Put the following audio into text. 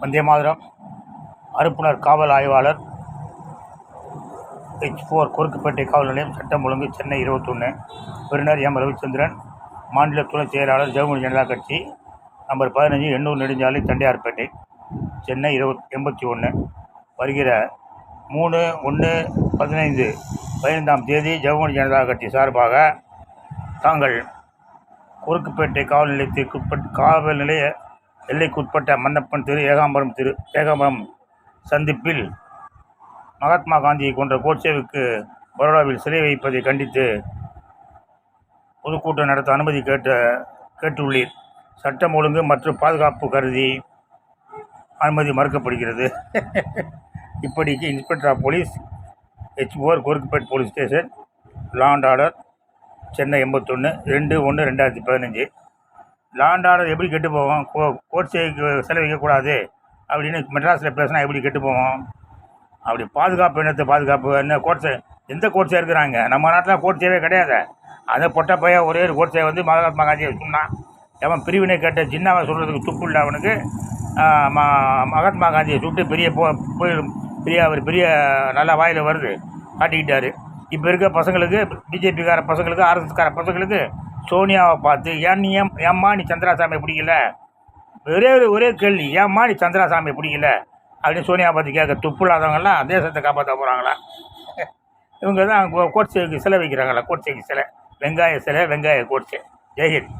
வந்தே மாதரம். அனுப்புனர் காவல் ஆய்வாளர் H four Korukkupet காவல் நிலையம் சட்டம் ஒழுங்கு சென்னை இருபத்தொன்று பெறுநர் எம். ரவிச்சந்திரன் மாநில துணை செயலாளர் ஜெகமணி ஜனதா கட்சி நம்பர் பதினஞ்சு எண்ணூர் நெடுஞ்சாலை தண்டையார்பேட்டை சென்னை இருபத் எண்பத்தி ஒன்று வருகிற மூணு ஒன்று பதினைந்து பதினைந்தாம் தேதி ஜெகமணி ஜனதா கட்சி சார்பாக தாங்கள் குறுக்குப்பேட்டை காவல் நிலையத்திற்கு காவல் நிலைய எல்லைக்குட்பட்ட மன்னப்பன் திரு ஏகாம்பரம் திரு ஏகாம்பரம் சந்திப்பில் மகாத்மா காந்தியை கொன்ற கோட்சேவுக்கு பரோடாவில் சிலை வைப்பதை கண்டித்து பொதுக்கூட்டம் நடத்த அனுமதி கேட்ட கேட்டுள்ளீர். சட்டம் ஒழுங்கு மற்றும் பாதுகாப்பு கருதி அனுமதி மறுக்கப்படுகிறது. இப்படிக்கு inspector of police H O Korukkupet police station law and order Chennai எண்பத்தொன்று ரெண்டு ஒன்று ரெண்டாயிரத்தி பதினஞ்சு. லாண்ட் ஆர்டர் எப்படி கெட்டு போவோம்? கோ கோட்ஸேக்கு சிலை அப்படின்னு மெட்ராஸில் பேசினா எப்படி கெட்டு போவோம்? அப்படி பாதுகாப்பு என்னத்தை பாதுகாப்பு? என்ன கோட்ஸே எந்த கோட்ஸே இருக்கிறாங்க? நம்ம நாட்டில் கோட்ஸேவே கிடையாது. அதை பொட்ட பையன் ஒரே ஒரு கோட்ஸே வந்து மகாத்மா காந்தியை சொன்னான் அவன் பிரிவினை கேட்ட சின்னவன் சொல்கிறதுக்கு துப்பு இல்லை அவனுக்கு ம- மகாத்மா காந்தியை சுட்டு பெரிய போ போய் பெரிய அவர் பெரிய நல்ல வாயில் வருது. காட்டிக்கிட்டார். இப்போ இருக்க பசங்களுக்கு பிஜேபிக்கார பசங்களுக்கு ஆர்எஸ்எஸ்கார பசங்களுக்கு சோனியாவை பார்த்து ஏன் நீ ஏன் ஏம்மா நீ சந்திராசாமி பிடிக்கல? ஒரே ஒரு ஒரே கேள்வி ஏம்மா நீ சந்திராசாமி பிடிக்கல? அப்படின்னு சோனியா பார்த்து கேட்க துப்பு தேசத்தை காப்பாற்ற போகிறாங்களா இவங்க தான் கோட்சேக்கு சிலை வைக்கிறாங்களா கோட்சேக்கு சிலை. வெங்காய சிலை வெங்காய கோட்சே ஜெய்ஹிந்த்